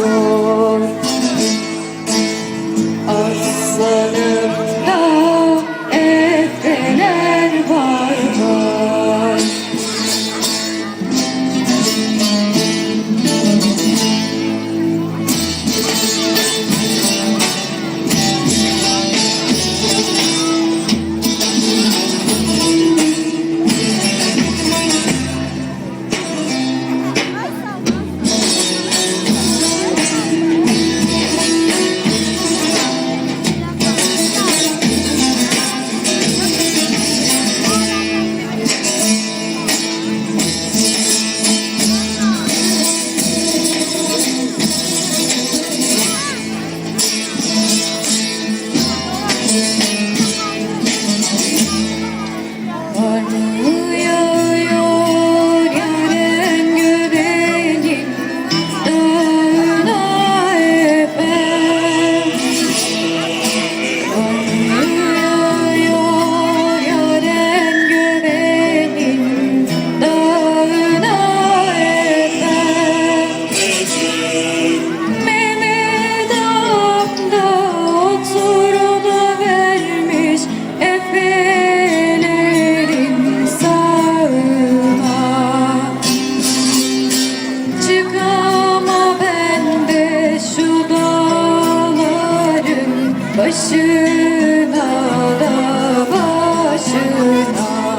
Oh. başına da başına.